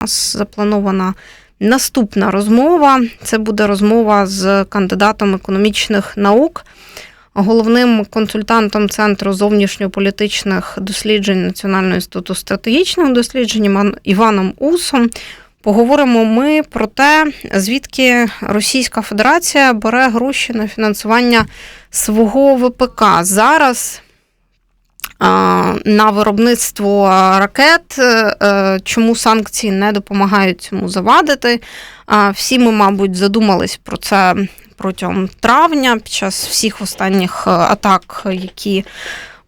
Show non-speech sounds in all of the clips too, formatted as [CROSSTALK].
нас запланована наступна розмова. Це буде розмова з кандидатом економічних наук, головним консультантом Центру зовнішньополітичних досліджень Національного інституту стратегічних досліджень Іваном Усом. Поговоримо ми про те, звідки Російська Федерація бере гроші на фінансування свого ВПК. Зараз на виробництво ракет, е, чому санкції не допомагають цьому завадити. Всі ми, мабуть, задумались про це протягом травня під час всіх останніх е, атак, які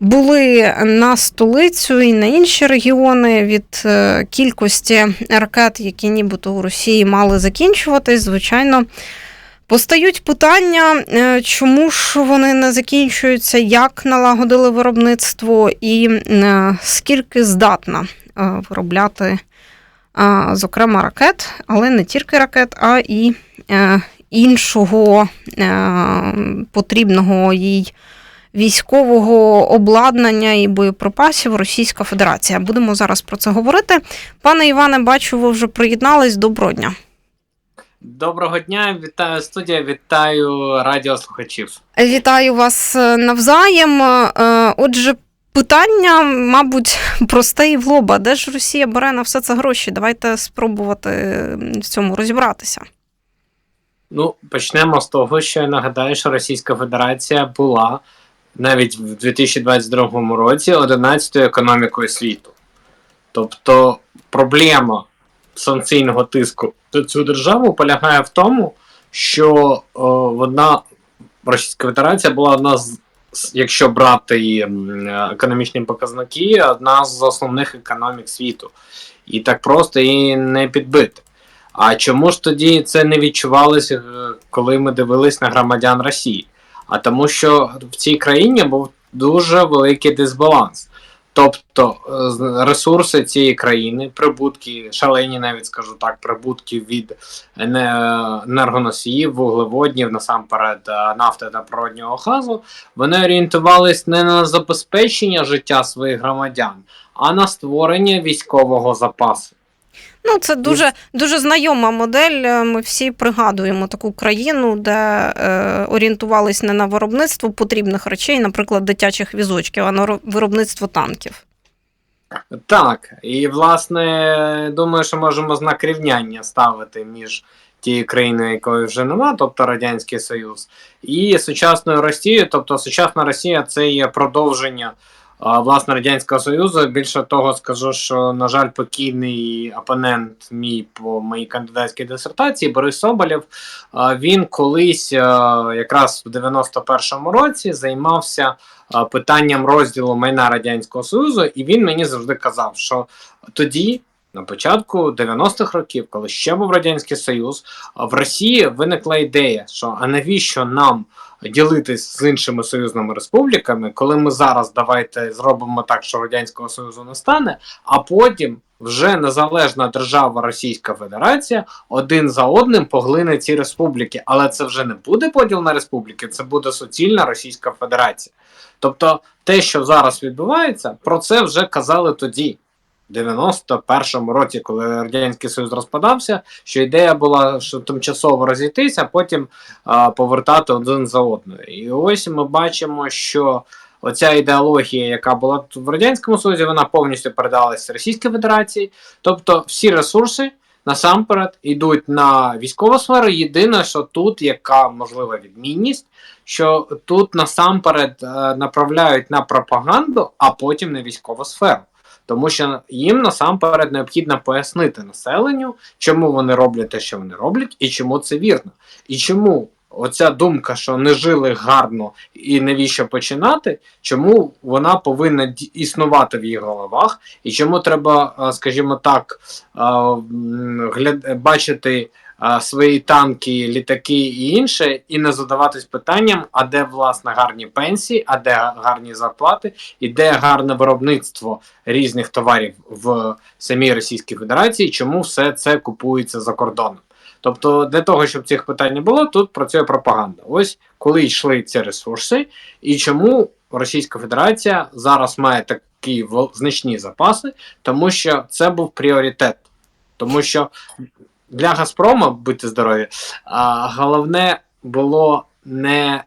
були на столицю і на інші регіони від е, кількості ракет, які нібито у Росії мали закінчуватись, звичайно. Постають питання, е, чому ж вони не закінчуються, як налагодили виробництво і е, скільки здатна е, виробляти, зокрема, ракет, але не тільки ракет, а і іншого потрібного їй військового обладнання і боєприпасів Російська Федерація. Будемо зараз про це говорити. Пане Іване, бачу, ви вже приєднались. Доброго дня. Доброго дня, вітаю студія, вітаю радіослухачів. Вітаю вас е, навзаєм. Е, Отже, питання, мабуть, просте і в лоба. Де ж Росія бере на все це гроші? Давайте спробувати в цьому розібратися. Ну, почнемо з того, що я нагадаю, що Російська Федерація була навіть в 2022 році 11-ю економікою світу. Тобто проблема санкційного тиску на цю державу полягає в тому, що о, вона Російська Федерація була одна з, якщо брати м, економічні показники, одна з основних економік світу. І так просто її не підбити. А чому ж тоді це не відчувалося, е, коли ми дивились на громадян Росії? А тому, що в цій країні був дуже великий дисбаланс. Тобто е, ресурси цієї країни, прибутки, шалені, навіть скажу так, прибутки від ене- енергоносіїв, вуглеводнів, насамперед е, нафти та природнього газу, вони орієнтувались не на забезпечення життя своїх громадян, а на створення військового запасу. Ну, це дуже, дуже знайома модель. Е, Ми всі пригадуємо таку країну, де е, орієнтувались не на виробництво потрібних речей, наприклад, дитячих візочків, а на ро- виробництво танків. Так, і власне думаю, що можемо знак рівняння ставити між тією країною, якої вже нема, тобто Радянський Союз, і сучасною Росією. Тобто сучасна Росія це є продовження а, власне Радянського Союзу. Більше того, скажу, що, на жаль, покійний опонент мій по моїй кандидатській дисертації Борис Соболєв, він колись якраз в 91-му році займався питанням розділу майна Радянського Союзу, і він мені завжди казав, що тоді. На початку 90-х років, коли ще був Радянський Союз, в Росії виникла ідея, що а навіщо нам ділитись з іншими союзними республіками, коли ми зараз давайте зробимо так, що Радянського Союзу не стане, а потім вже незалежна держава Російська Федерація один за одним поглине ці республіки. Але це вже не буде поділ на республіки, це буде суцільна Російська Федерація. Тобто, те, що зараз відбувається, про це вже казали тоді. В 91-му році, коли Радянський Союз розпадався, що ідея була, що тимчасово розійтися, а потім а, повертати один за одною. І ось ми бачимо, що оця ідеологія, яка була в Радянському Союзі, вона повністю передалася Російській Федерації. Тобто всі ресурси насамперед йдуть на військову сферу. Єдине, що тут яка можлива відмінність, що тут насамперед е, направляють на пропаганду, а потім на військову сферу. Тому що їм насамперед необхідно пояснити населенню, чому вони роблять те, що вони роблять, і чому це вірно. І чому оця думка, що не жили гарно і навіщо починати, чому вона повинна існувати в їх головах, і чому треба, скажімо так, гляд- бачити свої танки, літаки і інше, і не задаватись питанням, а де власне гарні пенсії, а де гарні зарплати, і де гарне виробництво різних товарів в самій Російській Федерації, чому все це купується за кордоном. Тобто, для того, щоб цих питань не було, тут працює пропаганда. Ось коли йшли ці ресурси, і чому Російська Федерація зараз має такі значні запаси, тому що це був пріоритет. Тому що для Газпрома, будьте здорові, а, головне було не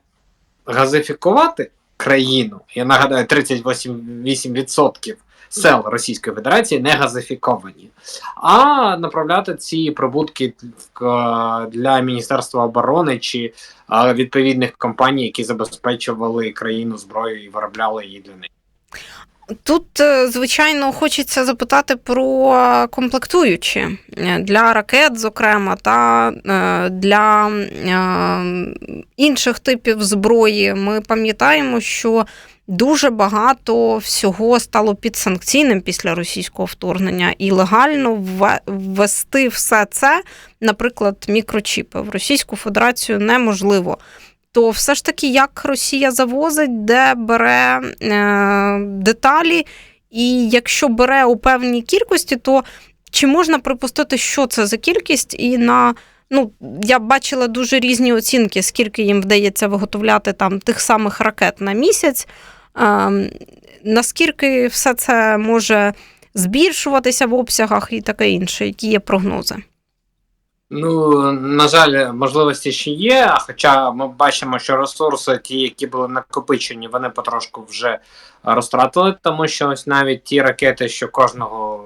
газифікувати країну. Я нагадаю, 38% сел Російської Федерації не газифіковані, а направляти ці прибутки к- для Міністерства оборони чи відповідних компаній, які забезпечували країну зброєю і виробляли її для неї. Тут, е, звичайно, хочеться запитати про комплектуючі е, для ракет, зокрема, та е, для інших типів зброї. Ми пам'ятаємо, що дуже багато всього стало підсанкційним після російського вторгнення, і легально вве- ввести все це, наприклад, мікрочіпи в Російську Федерацію неможливо. То все ж таки, як Росія завозить, де бере е, деталі, і якщо бере у певній кількості, то чи можна припустити, що це за кількість? І на ну, я бачила дуже різні оцінки, скільки їм вдається виготовляти там тих самих ракет на місяць. Е, наскільки все це може збільшуватися в обсягах і таке інше, які є прогнози? Ну, на жаль, можливості ще є, хоча ми бачимо, що ресурси, ті, які були накопичені, вони потрошку вже розтратили, тому що ось навіть ті ракети, що кожного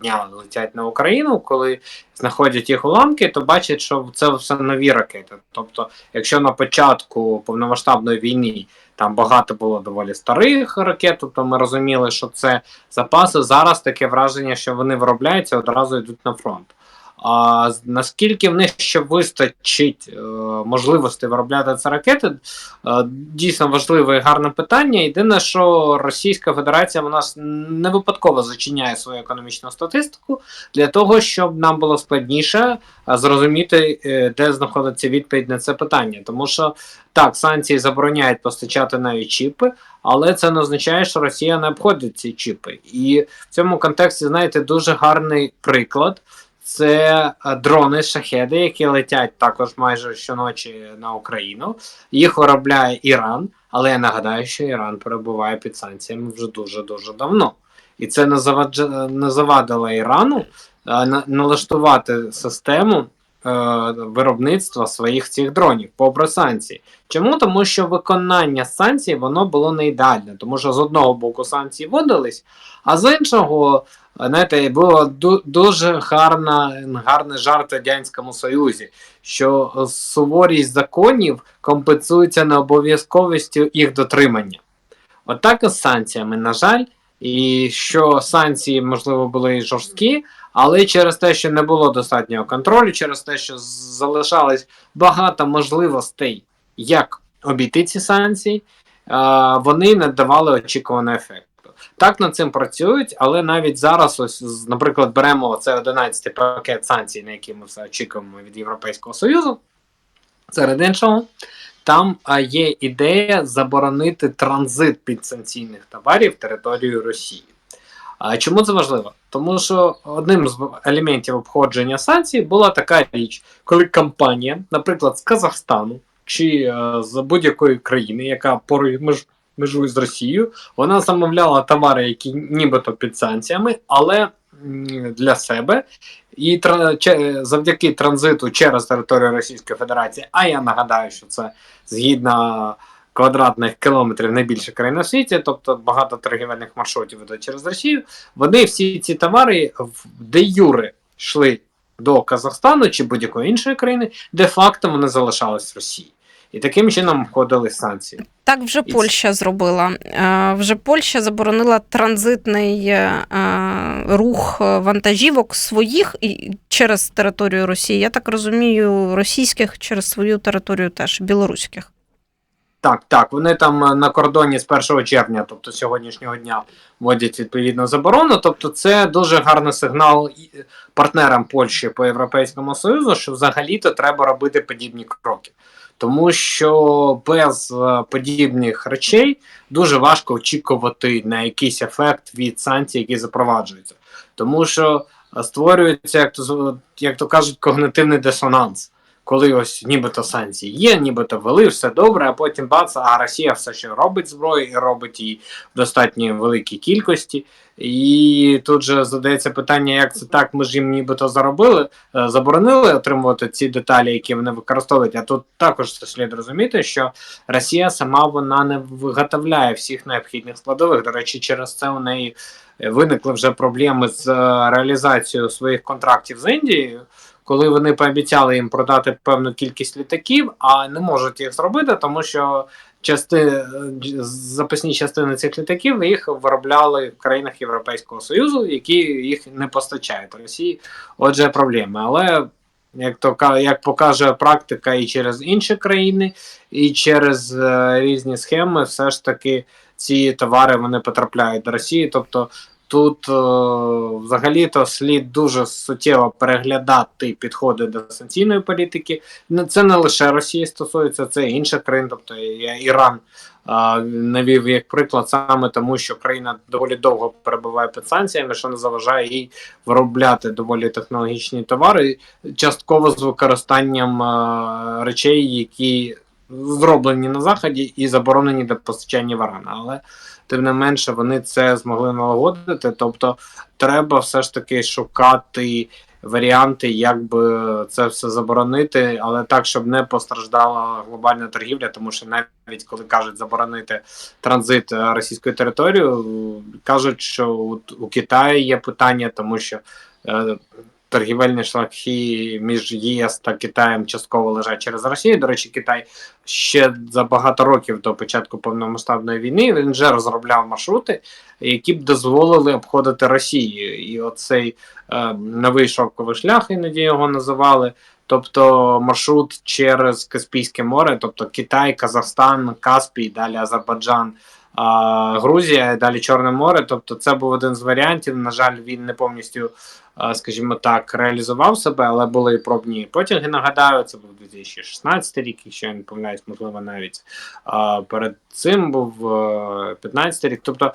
дня летять на Україну, коли знаходять їх уламки, то бачать, що це все нові ракети. Тобто, якщо на початку повномасштабної війни там багато було доволі старих ракет, тобто ми розуміли, що це запаси. Зараз таке враження, що вони виробляються одразу йдуть на фронт. А наскільки в них ще вистачить е, можливості виробляти ці ракети, е, дійсно важливе і гарне питання. Єдине, що Російська Федерація вона ж не випадково зачиняє свою економічну статистику для того, щоб нам було складніше е, зрозуміти, е, де знаходиться відповідь на це питання. Тому що так, санкції забороняють постачати навіть чіпи, але це не означає, що Росія не обходить ці чіпи. І в цьому контексті, знаєте, дуже гарний приклад. Це е, дрони шахеди, які летять також майже щоночі на Україну. Їх виробляє Іран, але я нагадаю, що Іран перебуває під санкціями вже дуже дуже давно. І це не, завадило Ірану е, налаштувати систему е, виробництва своїх цих дронів попри санкції. Чому? Тому що виконання санкцій воно було не ідеальне, тому що з одного боку санкції вводились, а з іншого знаєте, було дуже гарна, гарний жарт в Радянському Союзі, що суворість законів компенсується необов'язковістю їх дотримання. Отак і з санкціями, на жаль, і що санкції, можливо, були жорсткі, але через те, що не було достатнього контролю, через те, що залишалось багато можливостей, як обійти ці санкції, вони не давали очікуваного ефекту. Так над цим працюють, але навіть зараз, ось, наприклад, беремо це 11 пакет санкцій, на які ми все очікуємо від Європейського Союзу. Серед іншого, там є ідея заборонити транзит підсанкційних товарів територією Росії. А чому це важливо? Тому що одним з елементів обходження санкцій була така річ, коли компанія, наприклад, з Казахстану чи е, з будь-якої країни, яка поруч меж, межує з Росією, вона замовляла товари, які нібито під санкціями, але для себе. І завдяки транзиту через територію Російської Федерації, а я нагадаю, що це згідно квадратних кілометрів найбільша країна в світі, тобто багато торгівельних маршрутів ведуть через Росію. Вони всі ці товари де юре йшли до Казахстану чи будь-якої іншої країни, де факто вони залишались в Росії. І таким чином входили санкції. Так вже І Польща зробила. Е, Вже Польща заборонила транзитний е, е, рух вантажівок своїх і через територію Росії. Я так розумію, російських через свою територію теж білоруських. Так, так, вони там е, на кордоні з 1 червня, тобто сьогоднішнього дня, вводять відповідну заборону. Тобто, це дуже гарний сигнал партнерам Польщі по Європейському Союзу, що взагалі-то треба робити подібні кроки. Тому що без е, подібних речей дуже важко очікувати на якийсь ефект від санкцій, які запроваджуються. Тому що е, створюється, як то, як то кажуть, когнитивний дисонанс коли ось нібито санкції є, нібито ввели, все добре, а потім бац, а Росія все ще робить зброю і робить її в достатньо великій кількості. І тут же задається питання, як це так, ми ж їм нібито заробили, е, заборонили отримувати ці деталі, які вони використовують. А тут також слід розуміти, що Росія сама вона не виготовляє всіх необхідних складових. До речі, через це у неї е, виникли вже проблеми з е, реалізацією своїх контрактів з Індією. Коли вони пообіцяли їм продати певну кількість літаків, а не можуть їх зробити, тому що части, запасні частини цих літаків їх виробляли в країнах Європейського Союзу, які їх не постачають Росії. Отже, проблеми. Але як то як покаже практика і через інші країни, і через е, різні схеми, все ж таки ці товари вони потрапляють до Росії. Тобто тут е, взагалі-то слід дуже суттєво переглядати підходи до санкційної політики. Це не лише Росії стосується, це і інших країн, тобто Іран навів як приклад саме тому, що країна доволі довго перебуває під санкціями, що не заважає їй виробляти доволі технологічні товари, частково з використанням речей, які зроблені на заході і заборонені до постачання в Іран. Але тим не менше вони це змогли налагодити. Тобто, треба все ж таки шукати варіанти, як би це все заборонити, але так, щоб не постраждала глобальна торгівля, тому що навіть коли кажуть заборонити транзит е, російською територією, кажуть, що от у Китаї є питання, тому що е, торгівельні шляхи між ЄС та Китаєм частково лежать через Росію. До речі, Китай ще за багато років до початку повномасштабної війни він вже розробляв маршрути, які б дозволили обходити Росію. І оцей е, новий шовковий шлях, іноді його називали. Тобто маршрут через Каспійське море, тобто Китай, Казахстан, Каспій, далі Азербайджан, Грузія, далі Чорне море. Тобто, це був один з варіантів. На жаль, він не повністю, скажімо так, реалізував себе, але були і пробні потяги. Нагадаю, це був 2016 рік, якщо я не помиляюсь, можливо, навіть перед цим був е, 15 рік. Тобто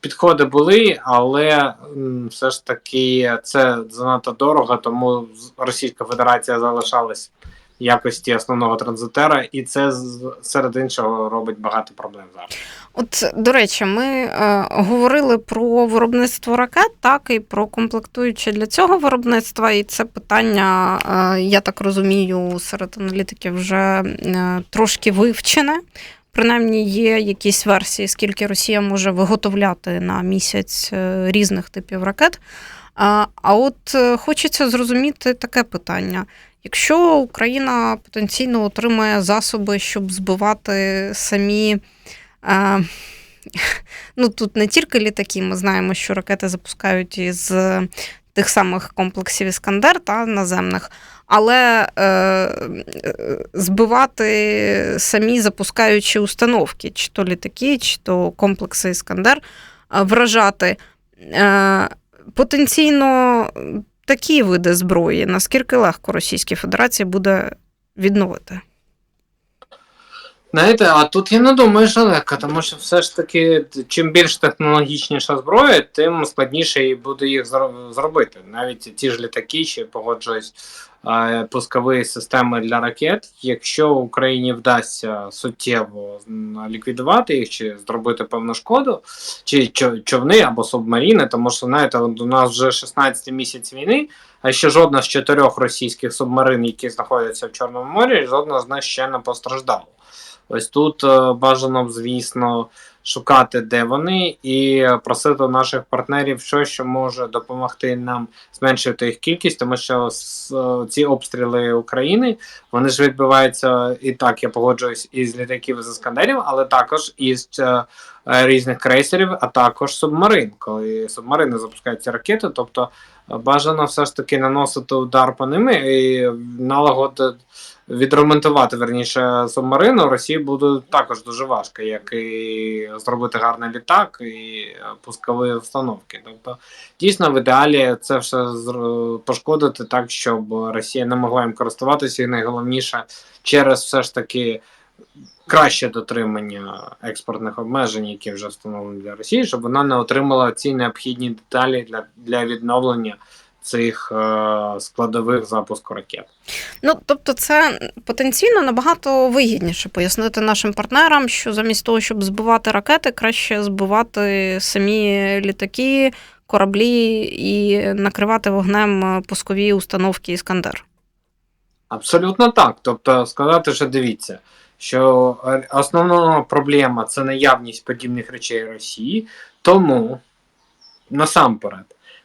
підходи були, але все ж таки це занадто дорого, тому Російська Федерація залишалась якості основного транзитера, і це серед іншого робить багато проблем зараз. От, до речі, ми е, говорили про виробництво ракет, так і про комплектуючі для цього виробництва. І це питання, е, я так розумію, серед аналітиків вже е, трошки вивчене. Принаймні є якісь версії, скільки Росія може виготовляти на місяць е, різних типів ракет. А, а от е, хочеться зрозуміти таке питання. Якщо Україна потенційно отримає засоби, щоб збивати самі. е, [LAUGHS] Ну, тут не тільки літаки, ми знаємо, що ракети запускають із тих самих комплексів Іскандер та наземних, але е, збивати самі запускаючі установки, чи то літаки, чи то комплекси Іскандер, е, вражати е, потенційно такі види зброї, наскільки легко Російській Федерації буде відновити. Знаєте, а тут я не думаю, що легко, тому що все ж таки, чим більш технологічніша зброя, тим складніше і буде їх зро- зробити. Навіть ті ж літаки, чи погоджуюсь, пускові системи для ракет. Якщо Україні вдасться суттєво ліквідувати їх чи зробити певну шкоду, чи човни або субмаріни, тому що знаєте, у нас вже 16 місяць війни, а ще жодна з чотирьох російських субмарин, які знаходяться в Чорному морі, жодна з них ще не постраждала. Ось тут е, бажано б, звісно, шукати, де вони, і просити наших партнерів щось, що може допомогти нам зменшити їх кількість, тому що ці обстріли України вони ж відбуваються і так, я погоджуюсь, із літаків з іскандерів, але також із е, різних крейсерів, а також субмарин, коли субмарини запускають ці ракети. Тобто е, бажано все ж таки наносити удар по ними і налагодити відремонтувати верніше субмарину Росії буде також дуже важко, як і зробити гарний літак і е, пускові установки. Тобто, дійсно, в ідеалі це все пошкодити так, щоб Росія не могла їм користуватися, і найголовніше через все ж таки. Краще дотримання експортних обмежень, які вже встановлені для Росії, щоб вона не отримала ці необхідні деталі для, для відновлення цих е, складових запуску ракет. Ну, тобто, це потенційно набагато вигідніше пояснити нашим партнерам, що замість того, щоб збивати ракети, краще збивати самі літаки, кораблі і накривати вогнем пускові установки Іскандер. Абсолютно так. Тобто сказати, що дивіться, що основна проблема це наявність подібних речей Росії, тому насамперед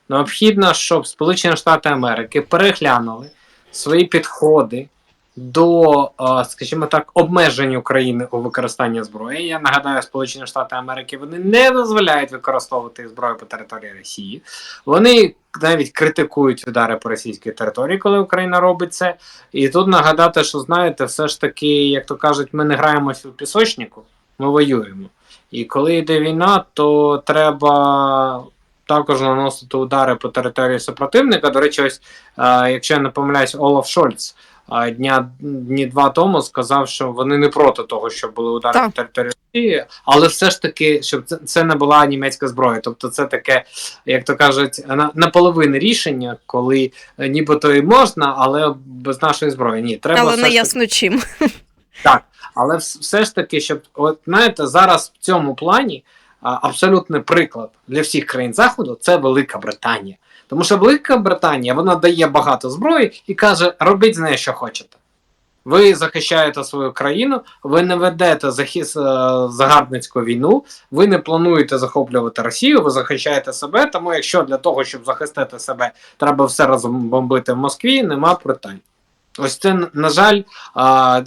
необхідно, щоб Сполучені Штати Америки переглянули свої підходи до, е, скажімо так, обмежень України у використанні зброї. Я нагадаю, Сполучені Штати Америки вони не дозволяють використовувати зброю по території Росії. Вони навіть критикують удари по російській території, коли Україна робить це. І тут нагадати, що знаєте, все ж таки, як то кажуть, ми не граємося у пісочнику, ми воюємо. І коли йде війна, то треба також наносити удари по території супротивника. До речі, ось, е, якщо я не помиляюсь, Олаф Шольц е, дня дні два тому сказав, що вони не проти того, щоб були удари Так. по території Росії, але все ж таки, щоб це, це не була німецька зброя. Тобто, це таке, як то кажуть, на, наполовину рішення, коли е, нібито і можна, але без нашої зброї. Ні, треба Але не ясно чим. так, але все ж таки, щоб от знаєте, зараз в цьому плані абсолютний приклад для всіх країн Заходу це Велика Британія. Тому що Велика Британія вона дає багато зброї і каже: робіть з нею, що хочете. Ви захищаєте свою країну, ви не ведете захист е, загарбницьку війну, ви не плануєте захоплювати Росію, ви захищаєте себе. Тому, якщо для того, щоб захистити себе, треба все разом бомбити в Москві, нема питань. Ось це, на жаль,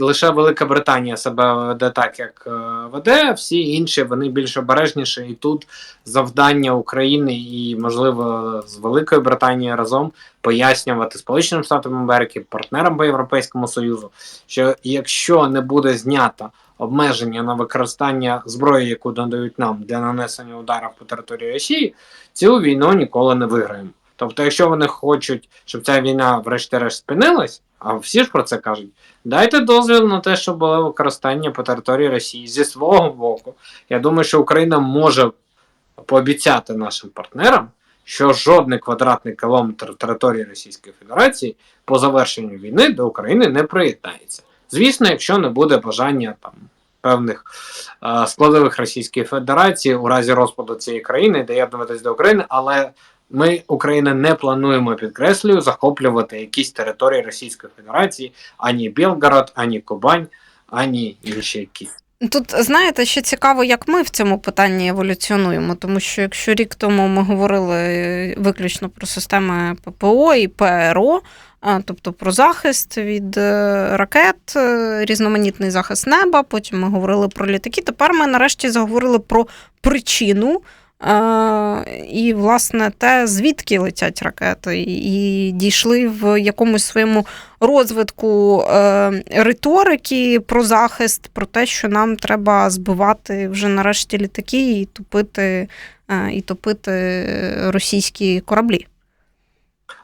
лише Велика Британія себе веде так, як е, веде. Всі інші вони більш обережніші. І тут завдання України і, можливо, з Великою Британією разом пояснювати Сполученим Штатам Америки, партнерам по Європейському Союзу, що якщо не буде знято обмеження на використання зброї, яку надають нам для нанесення ударів по території Росії, цю війну ніколи не виграємо. Тобто, якщо вони хочуть, щоб ця війна врешті-решт спинилась, а всі ж про це кажуть, дайте дозвіл на те, щоб було використання по території Росії зі свого боку. Я думаю, що Україна може пообіцяти нашим партнерам, що жодний квадратний кілометр території Російської Федерації по завершенню війни до України не приєднається. Звісно, якщо не буде бажання там певних е, складових Російської Федерації у разі розпаду цієї країни доєднуватись до України, але ми, Україна, не плануємо, підкреслюю, захоплювати якісь території Російської Федерації, ані Білгород, ані Кубань, ані інші якісь. Тут знаєте, ще цікаво, як ми в цьому питанні еволюціонуємо, тому що якщо рік тому ми говорили виключно про системи ППО і ПРО, тобто про захист від е, ракет, е, різноманітний захист неба, потім ми говорили про літаки. Тепер ми нарешті заговорили про причину. І, власне, те, звідки летять ракети, і дійшли в якомусь своєму розвитку е, риторики про захист, про те, що нам треба збивати вже нарешті літаки і топити, е, і топити російські кораблі.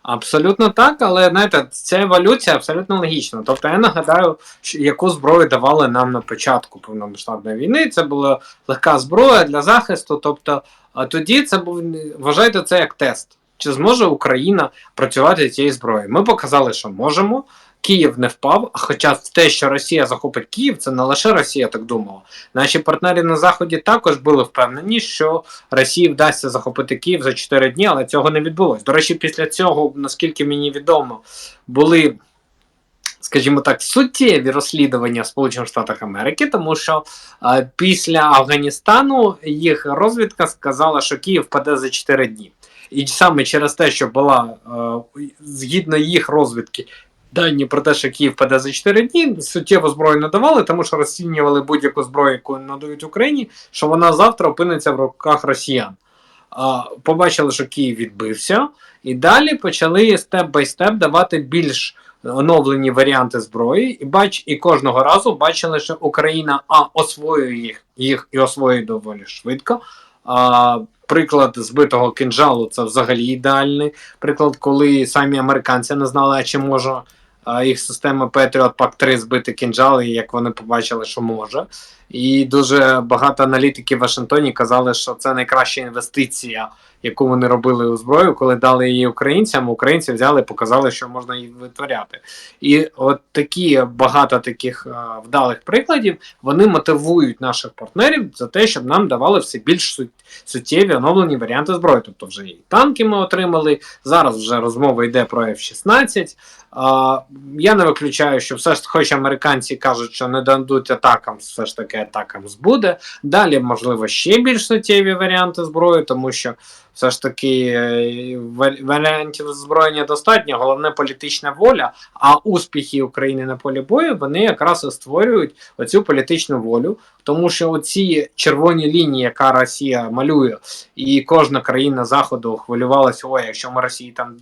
Абсолютно так, але знаєте, ця еволюція абсолютно логічна. Тобто я нагадаю, яку зброю давали нам на початку повномасштабної війни. Це була легка зброя для захисту. Тобто, тоді це був вважайте це як тест. Чи зможе Україна працювати цією зброєю? Ми показали, що можемо. Київ не впав. Хоча те, що Росія захопить Київ, це не лише Росія так думала. Наші партнери на заході також були впевнені, що Росії вдасться захопити Київ за 4 дні, але цього не відбулось. До речі, після цього, наскільки мені відомо, були. Скажімо так, суттєві розслідування Сполучених Штатах Америки, тому що е, після Афганістану їх розвідка сказала, що Київ впаде за 4 дні. І саме через те, що була е, згідно їх розвідки дані про те, що Київ паде за 4 дні, суттєву зброю не давали, тому що розцінювали будь-яку зброю, яку надають Україні, що вона завтра опиниться в руках росіян. А, побачили, що Київ відбився, і далі почали степ бай степ давати більш оновлені варіанти зброї, і бач, і кожного разу бачили, що Україна а освоює їх, їх і освоює доволі швидко. А, приклад збитого кинжалу це взагалі ідеальний. Приклад, коли самі американці не знали, а чи може їх система Patriot Pack 3 збити кінжали, як вони побачили, що може. І дуже багато аналітиків в Вашингтоні казали, що це найкраща інвестиція, яку вони робили у зброю, коли дали її українцям. Українці взяли показали, що можна її витворяти. І от такі багато таких е, вдалих прикладів вони мотивують наших партнерів за те, щоб нам давали все більш сут, суттєві оновлені варіанти зброї. Тобто, вже і танки ми отримали. Зараз вже розмова йде про F-16. А, я не виключаю, що все ж хоч американці кажуть, що не дадуть атакам, все ж таки атакам збуде. Далі, можливо, ще більш суттєві варіанти зброї, тому що все ж таки е, варіантів озброєння достатньо, головне політична воля. А успіхи України на полі бою вони якраз і створюють оцю політичну волю, тому що оці червоні лінії, яка Росія малює, і кожна країна заходу хвилювалася, ой, якщо ми Росії там,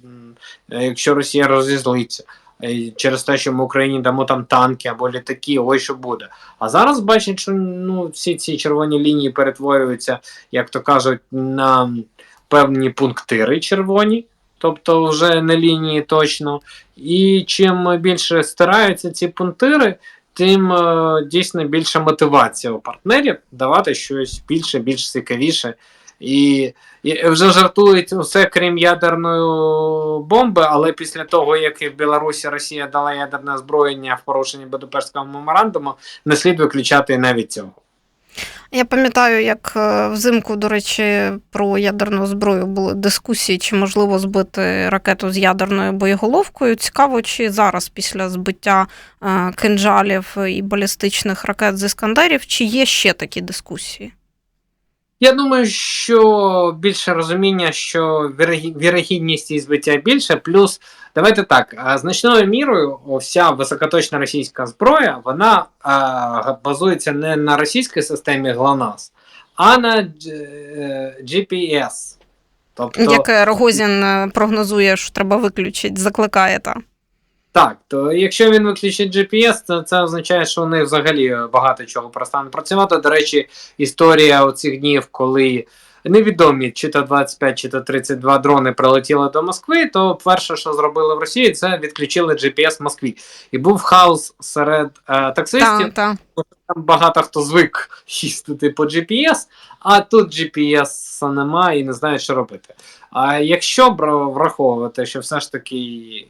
якщо Росія розізлиться. Через те, що ми Україні дамо там танки або літаки, ой, що буде. А зараз бачать, що ну, всі ці червоні лінії перетворюються, як то кажуть, на певні пунктири червоні, тобто вже не лінії точно. І чим більше стираються ці пунктири, тим е, дійсно більша мотивація у партнерів давати щось більше, більш цікавіше. І, і вже жартують усе крім ядерної бомби, але після того, як в Білорусі Росія дала ядерне озброєння в порушенні Будапештського меморандуму, не слід виключати навіть цього. Я пам'ятаю, як е, взимку, до речі, про ядерну зброю були дискусії, чи можливо збити ракету з ядерною боєголовкою. Цікаво, чи зараз, після збиття е, кинджалів і балістичних ракет з іскандерів, чи є ще такі дискусії? Я думаю, що більше розуміння, що вірогідність її збиття більше. Плюс, давайте так, значною мірою вся високоточна російська зброя вона а, базується не на російській системі GLONASS, а на е, GPS. Тобто, Яке Рогозін е, прогнозує, що треба виключити, закликає та. Так, то якщо він виключить GPS, то це означає, що них взагалі е, багато чого перестане працювати. До речі, історія оцих днів, коли невідомі чи то 25, чи то 32 дрони прилетіли до Москви, то перше, що зробили в Росії, це відключили GPS в Москві. І був хаос серед е, таксистів. Та, та. Там багато хто звик [LAUGHS] їздити по GPS, а тут GPS немає і не знає, що робити. А якщо враховувати, що все ж таки.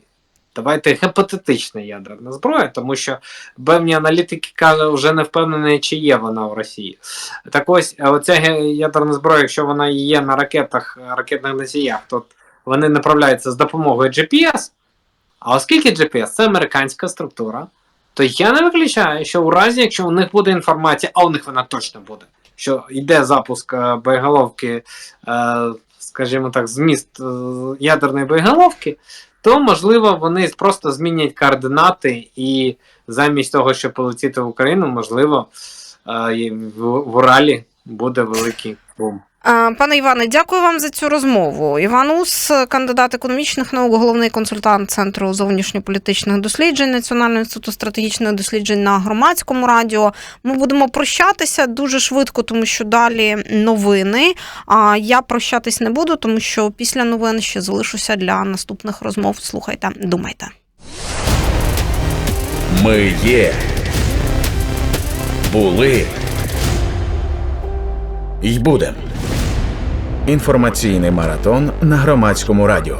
Давайте гіпотетична ядерна зброя, тому що певні аналітики кажуть, вже не впевнені, чи є вона в Росії. Так ось, оця ядерна зброя, якщо вона є на ракетах, ракетних носіях, то вони направляються з допомогою GPS. А оскільки GPS це американська структура, то я не виключаю, що у разі, якщо у них буде інформація, а у них вона точно буде, що йде запуск е, боєголовки, е, скажімо так, зміст е, ядерної боєголовки, то можливо вони просто змінять координати, і замість того, щоб полетіти в Україну, можливо, е, в, Уралі буде великий бум. Пане Іване, дякую вам за цю розмову. Іван Ус, кандидат економічних наук, головний консультант Центру зовнішньополітичних досліджень Національного інституту стратегічних досліджень на громадському радіо. Ми будемо прощатися дуже швидко, тому що далі новини. А я прощатись не буду, тому що після новин ще залишуся для наступних розмов. Слухайте, думайте. Ми є. Були. й будем. Інформаційний маратон на громадському радіо.